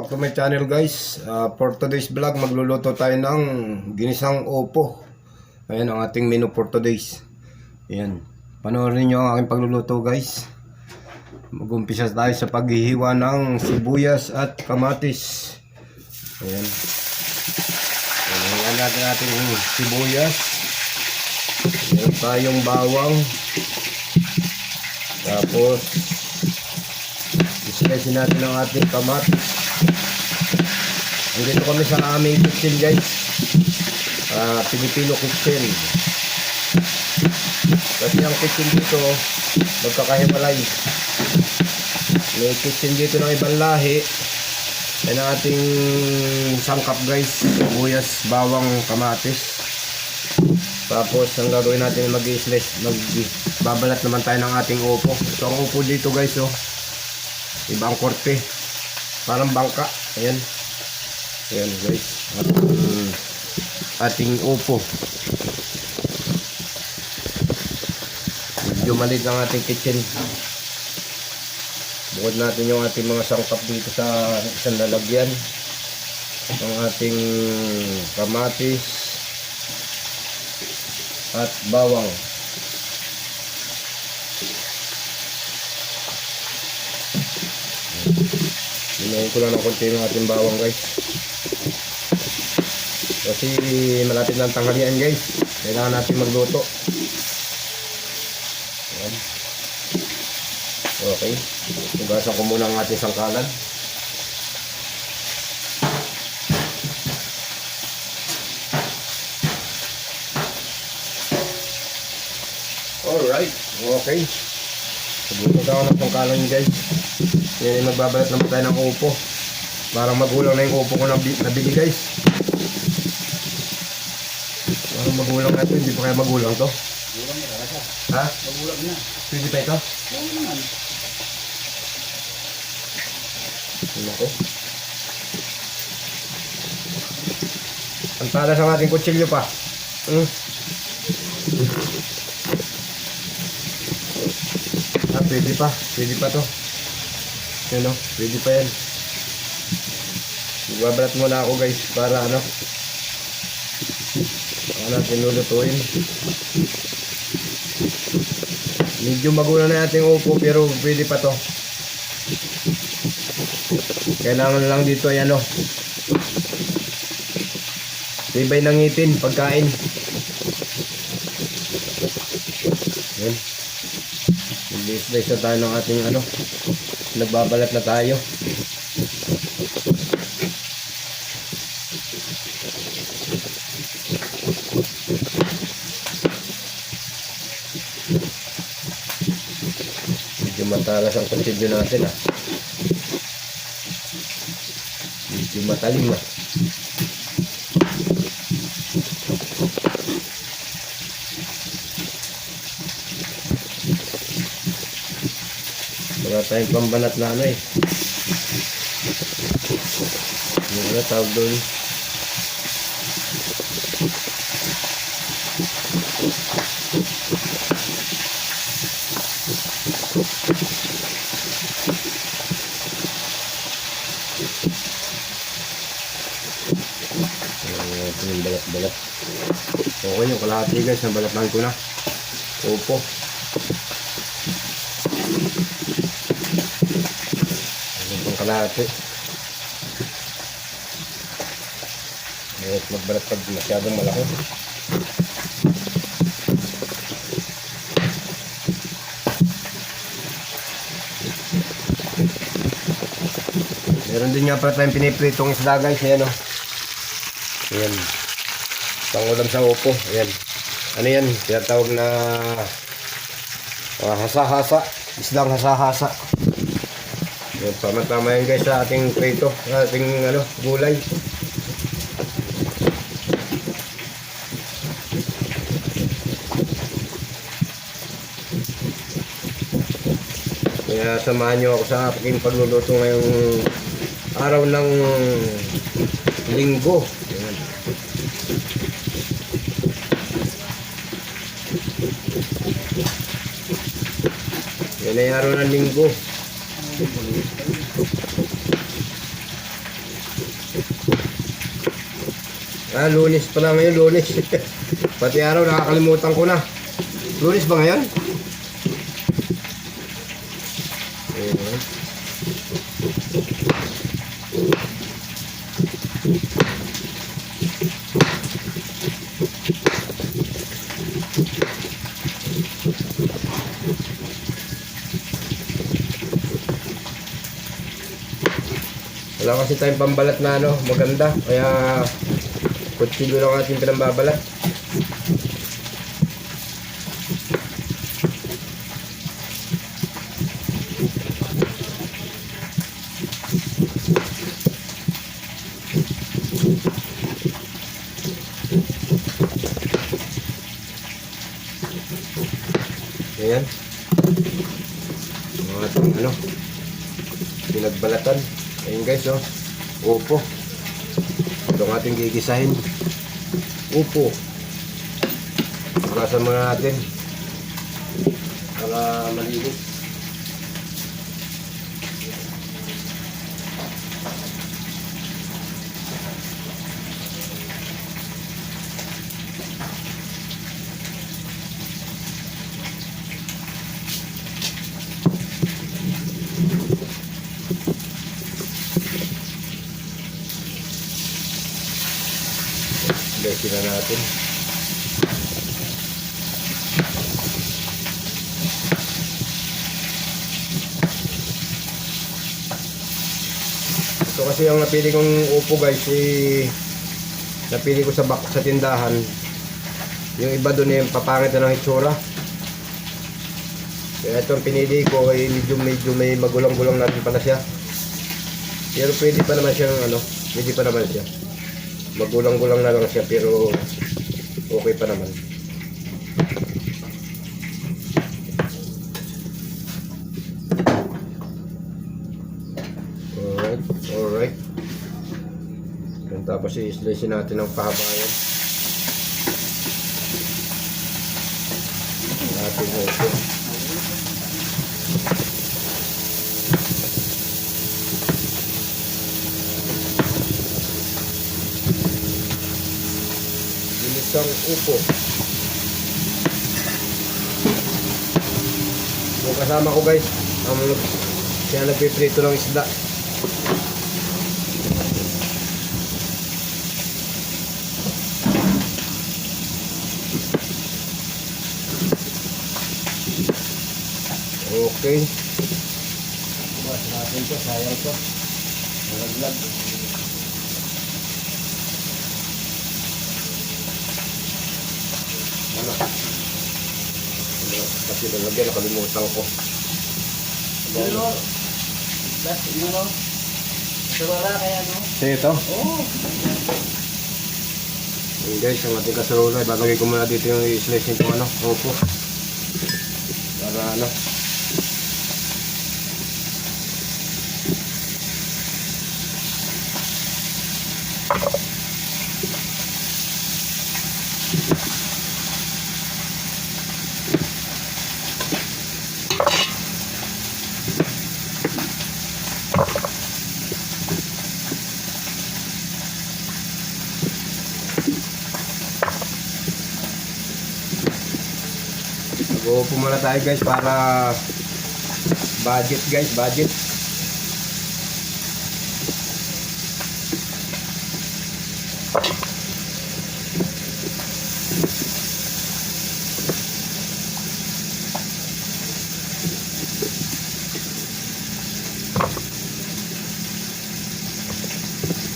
Back to my channel guys. Uh, for today's vlog, magluluto tayo ng ginisang opo. Ayan ang ating menu for today's. Ayan. Panoorin nyo ang aking pagluluto guys. Mag-umpisa tayo sa paghihiwa ng sibuyas at kamatis. Ayan. Ayan natin natin yung sibuyas. Meron tayong bawang. Tapos, Slice natin ang ating kamatis. Andito kami sa aming kitchen guys. Ah, Pilipino kitchen. Kasi ang kitchen dito, magkakahiwalay. May kitchen dito ng ibang lahi. Yan ang ating sangkap guys. Sibuyas, bawang, kamatis. Tapos ang gagawin natin mag-slice, magbabalat naman tayo ng ating upo. Ito ang upo dito guys oh. Ibang korte. Parang bangka. Ayan. Ayan guys. Ating, ating upo. Medyo maliit ang ating kitchen. Bukod natin yung ating mga sangkap dito sa isang lalagyan. Ang ating kamatis at bawang. Hinayin ko lang ng konti yung ating bawang guys. Kasi malapit na ang tanghalian guys. Kailangan natin magluto. Ayan. Okay. Tugasan ko muna ang ating sangkalan. Alright. Okay. Sabuto daw ng sangkalan guys. Yan yung magbabalat naman tayo ng upo. Parang magulang na yung upo ko nabi- nabili guys. Parang magulang na hindi pa kaya magulang to. Magulang na talaga. Ha? Magulang na. Pwede pa ito? Oo naman. Ano? Ang talas ang ating kutsilyo pa. Hmm. Ah, pwede pa. Pwede pa to. Yan o, pwede pa yan. Magbabalat muna ako guys para ano. Natin lulutuin. Medyo magulang na ating upo pero pwede pa to. Kailangan lang dito ay ano. Tibay ng ngipin, pagkain. Yan. Mag-slice na tayo ng ating ano. Nagbabalat na tayo. Medyo matalas ang kutsilyo natin ah. Medyo matalim ah. Wala tayong pambanat na ano eh. Ano tawag doon. Balat-balat. Okay yung kalahati guys, nabalatan ko na. Opo. Ano pang kalahati? Mahirap magbalat pag masyadong malaki. Meron din nga pala tayong pinipritong isda guys. Ayan o. Ayan. Pangulam sa upo. Ayan. Ano yan? Tinatawag na ah, hasa-hasa. Isdang hasa-hasa. Ayan, tama-tama yan guys sa ating prito. Sa ating ano, gulay. Kaya samahan nyo ako sa aking pagluluto ngayong araw ng linggo. Ayan. Yan ay araw ng linggo. Ah, lunes pala ngayon, lunes. Pati araw, nakakalimutan ko na. Lunes ba ngayon? Ayun. Wala kasi tayong pambalat na ano, maganda. Kaya kutsilyo lang ating pinambabalat. Ayan. Mga ano, pinagbalatan. Ayun guys, oh. Upo. Ito ang ating gigisahin. Upo. Pagasan muna natin. Para malinis. Na natin. Ito kasi ang napili kong upo guys, eh, napili ko sa bak sa tindahan. Yung iba doon yung papangit na ng itsura. Kaya ito ang pinili ko ay medyo medyo may magulang-gulang natin pala siya. Pero pwede pa naman siyang ano, pwede pa naman siya. Magulang-gulang na lang siya pero okay pa naman. Alright, alright. Yan, tapos i-slice natin ng pahaba yan. Ang ating upo. Yung kasama ko guys, ang siya nagpiprito ng isda. Okay. Bukas natin to, sayang to. Nalaglag. Ano? Ano? Kasi nalagyan, nakalimutan ko. Dulo. Das, ano? Sa wala kaya, no? Sige ito. Oo. Hey guys, ang ating kasarola, ibalagay ko muna dito yung i-slice nito ano, opo. Para ano. Muna tayo guys para budget guys, budget.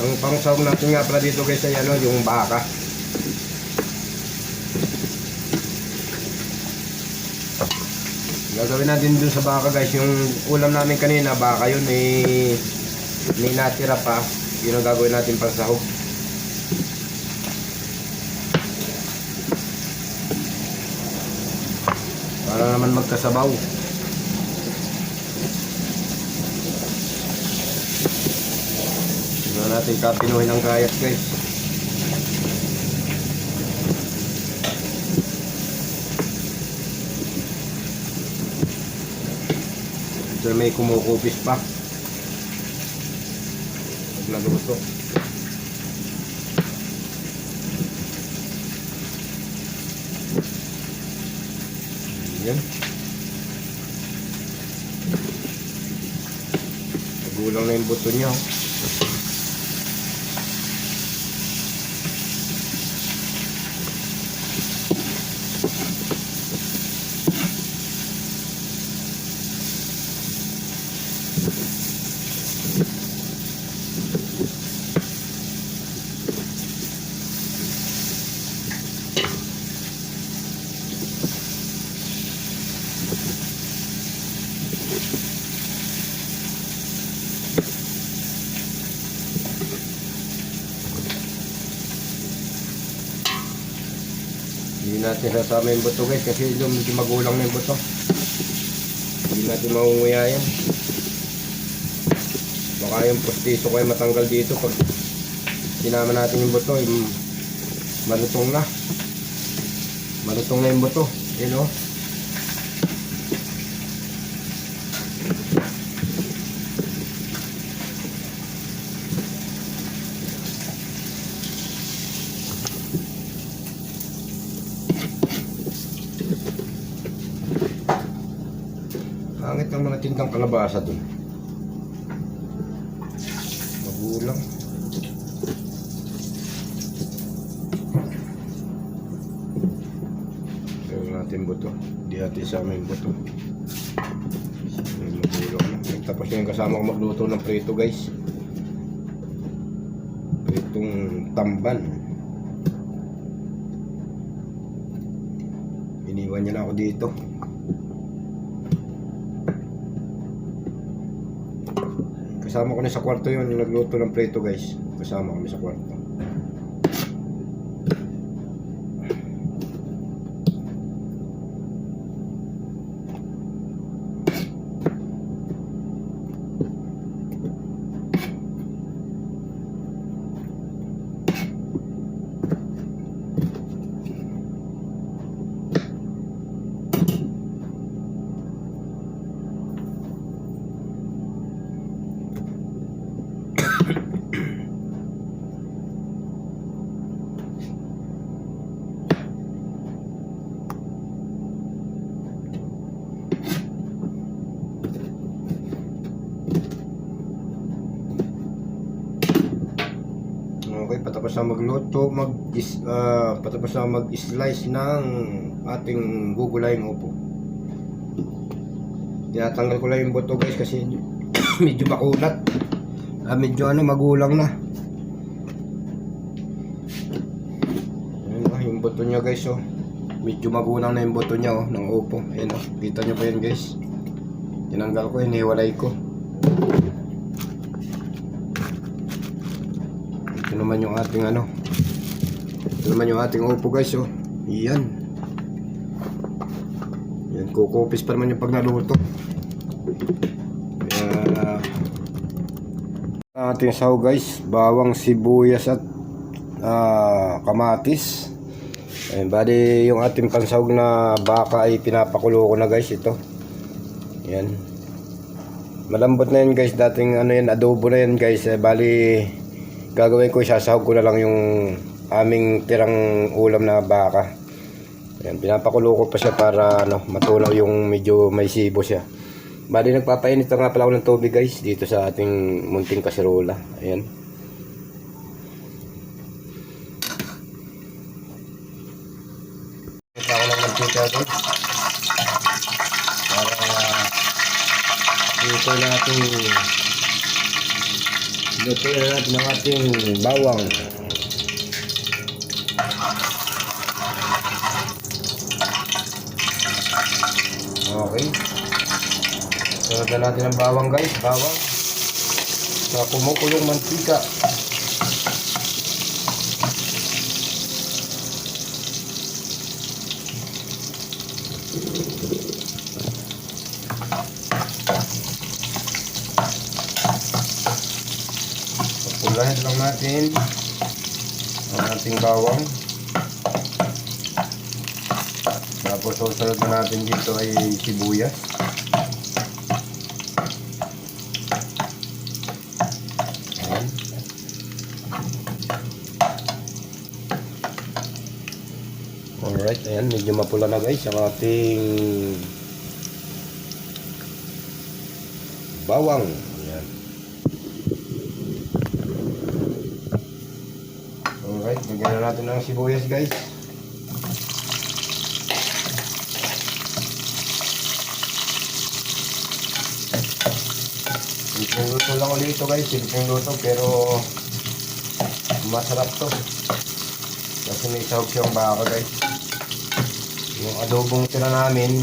Ang pangsawag natin nga pala dito guys ay ano, yung baka. Gagawin natin dun sa baka guys, yung ulam namin kanina, baka yun eh, may natira pa. Yun ang gagawin natin pang sahog. Para naman magkasabaw. Tignan natin kapinuhin ng kayat guys. Diyan may kumukupis pa. Huwag nagluto. Yan. Nagulang na yung buto niya. Oh. Hindi natin sasama yung buto guys kasi yung medyo magulang na yung buto. Hindi natin maunguya yan. Baka yung postiso ko ay matanggal dito pag sinama natin yung buto. Yung malutong na. Malutong na yung buto. Yun o. Pangit ng mga tindang kalabasa dun. Magulang. Pero natin buto. Di natin sa amin buto. May Magulang. Tapos yung kasama ko magluto ng prito guys. Pritong tamban. Iniwan niya na ako dito. Kasama ko na sa kwarto yun, yung nagluto ng preto guys. Kasama kami sa kwarto. Okay, patapos na magluto, mag ah, patapos na mag-slice ng ating gugulayang upo. Tinatanggal ko lang yung buto guys kasi medyo makulat. Ah, medyo ano, magulang na. Ayun ah, yung buto niya guys oh. Medyo magulang na yung buto niya oh, ng upo. Ayun oh, kita niyo pa yun guys. Tinanggal ko, hiniwalay ko. Ito naman yung ating ano. Ito naman yung ating upo guys oh. Yan. Yan, kukupis pa naman yung pag naluto. Kaya, ating saw guys, bawang sibuyas at ah, kamatis. Ayun, bali yung ating pansahog na baka ay pinapakulo ko na guys ito. Yan. Malambot na yan guys, dating ano yan, adobo na yan guys. Eh, bali gagawin ko, sasahog ko na lang yung aming tirang ulam na baka. Ayan, pinapakulo ko pa siya para ano, matunaw yung medyo may sibo siya. Bali nagpapainit na nga pala ako ng tubig guys dito sa ating munting kaserola. Ayan. Ito ako ng. Para dito natin Lutuin na natin ang ating bawang. Okay. Na natin ang bawang guys. Bawang. Sa kumukulong mantika. Pulahin lang natin ang ating bawang. Tapos susunod na natin dito ay sibuyas. Ayan. Alright. Ayan, medyo mapula na guys ang ating bawang. Bigyan na natin ng sibuyas guys. Simpleng luto lang ulit ito guys, simpleng luto pero masarap to. Kasi may sahog siyang baka guys. Yung adobong tira namin,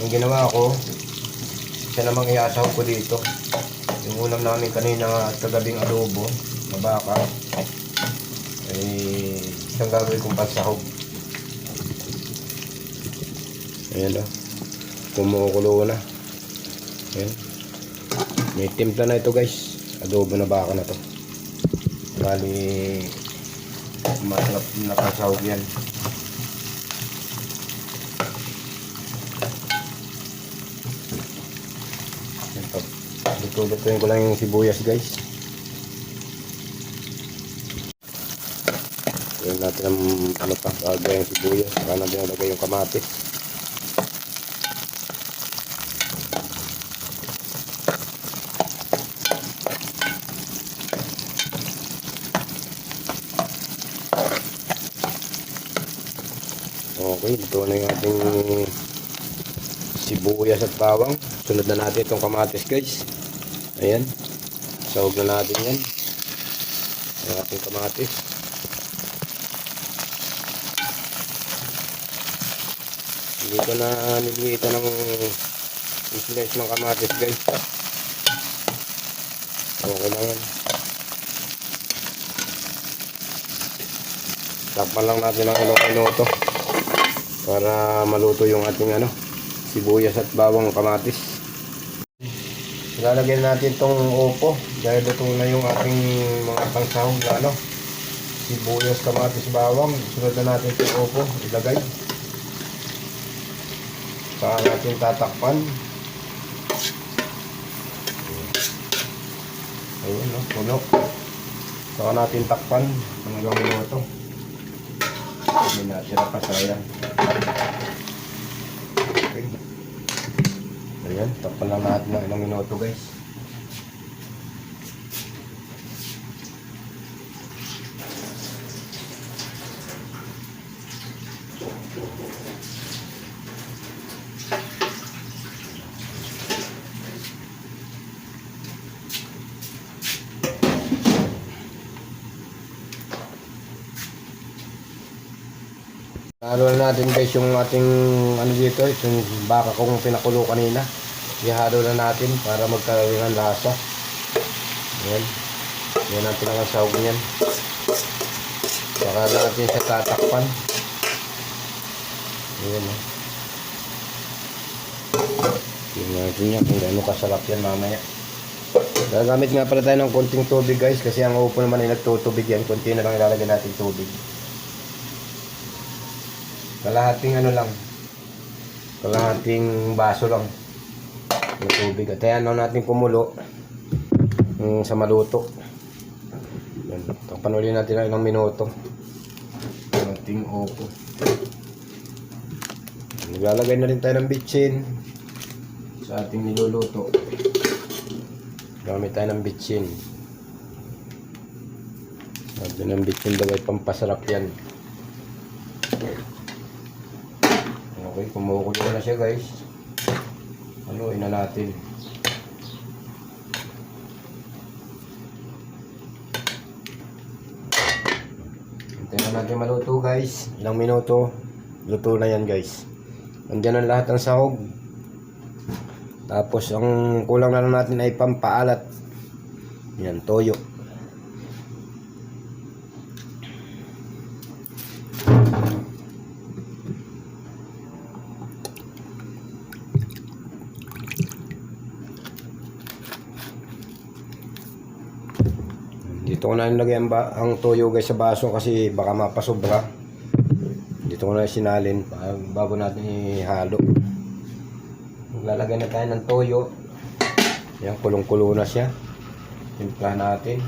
ang ginawa ko, isa namang iasahog ko dito. Yung ulam namin kanina at kagabing adobo, na baka, ay isang gagawin kong pansahog. Ayan o. Kumukulo na. Ayan. May timpla na ito guys. Adobo na baka na to. Bali, masarap na pasahog yan. Ito. Luto-lutuin ko lang yung sibuyas guys. Gawin natin ang ano pa, bagay yung sibuyas. Saka natin nalagay yung kamatis. Okay, ito na yung ating sibuyas at bawang. Sunod na natin itong kamatis guys. Ayan. Sahog na natin yan. Ang ating kamatis. Dito na nililitan ng slice ng kamatis guys. Okay na yan. Takpan lang natin ng ilang minuto para maluto yung ating ano sibuyas at bawang kamatis. Ilalagyan natin tong upo dahil luto na yung ating mga pangsahog na ano sibuyas, kamatis, bawang. Sunod na natin itong upo ilagay. Saka natin tatakpan. Ayun, no, puno. Saka natin takpan hanggang minuto. Hindi na sila pasaya. Okay. Ayan, takpan lang natin ng ilang minuto guys. Halo na natin guys yung ating ano dito, yung baka kong pinakulo kanina. Ihalo na natin para magkaroon ng lasa. Ayan. Yan natin ang sahog niyan. Saka natin siya tatakpan. Ayan o. Tingnan natin yan kung gaano kasarap yan mamaya. Gagamit nga pala tayo ng konting tubig guys kasi ang upo naman ay nagtutubig yan. Konti na lang ilalagay natin tubig. Kalahating ano lang. Kalahating baso lang. Ng tubig. At ayan na natin kumulo. Yung sa maluto. Yan. Takpan ulit natin ng ilang minuto. Ating opo. Naglalagay na rin tayo ng bitchin sa ating niluluto. Gamit tayo ng bitchin. Sabi ng bitchin daw ay pampasarap yan. Okay, kumukulo na siya guys. Haluin na natin. Hintayin na natin maluto guys. Ilang minuto. Luto na yan guys. Nandiyan ang lahat ng sahog. Tapos ang kulang na lang natin ay pampaalat. Yan, toyo. Dito ko na nilagay ang, ba- ang toyo guys sa baso kasi baka mapasobra. Dito ko na sinalin bago natin ihalo. Maglalagay na tayo ng toyo. Yan, kulong-kulo na siya. Timpla natin.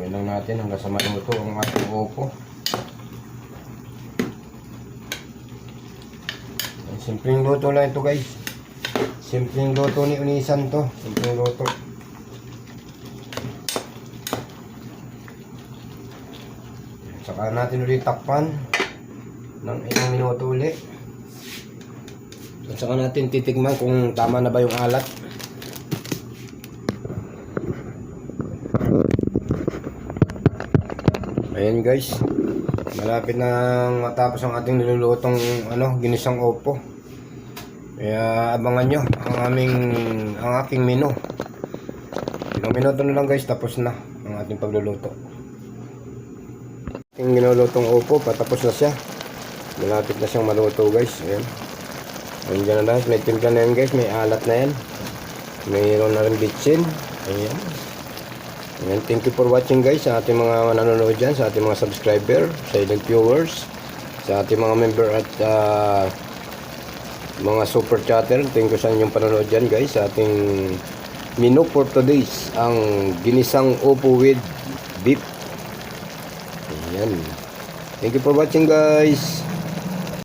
Lang natin hanggang sa maluto ang ating opo. Simpleng luto lang ito guys. Simpleng luto ni Unisan to. Simpleng luto. Saka natin ulit takpan ng ilang minuto ulit. At saka natin titigman kung tama na ba yung alat. Ayan guys. Malapit na matapos ang ating nilulutong ano, ginisang opo. Kaya abangan nyo ang aming ang aking menu. Ilang minuto na lang guys tapos na ang ating pagluluto. Ating ginulutong opo patapos na siya. Malapit na siyang maluto guys. Ayan. Andiyan na lang. May timpla na yan guys. May alat na yan. Mayroon na rin bitchin. Ayan. Ayan. Thank you for watching guys sa ating mga nanonood dyan. Sa ating mga subscriber. Silent viewers. Sa ating mga member at ah, mga super chatter. Thank you sa inyong panonood dyan guys. Sa ating menu for today's ang ginisang opo with beef. Ayan. Thank you for watching guys.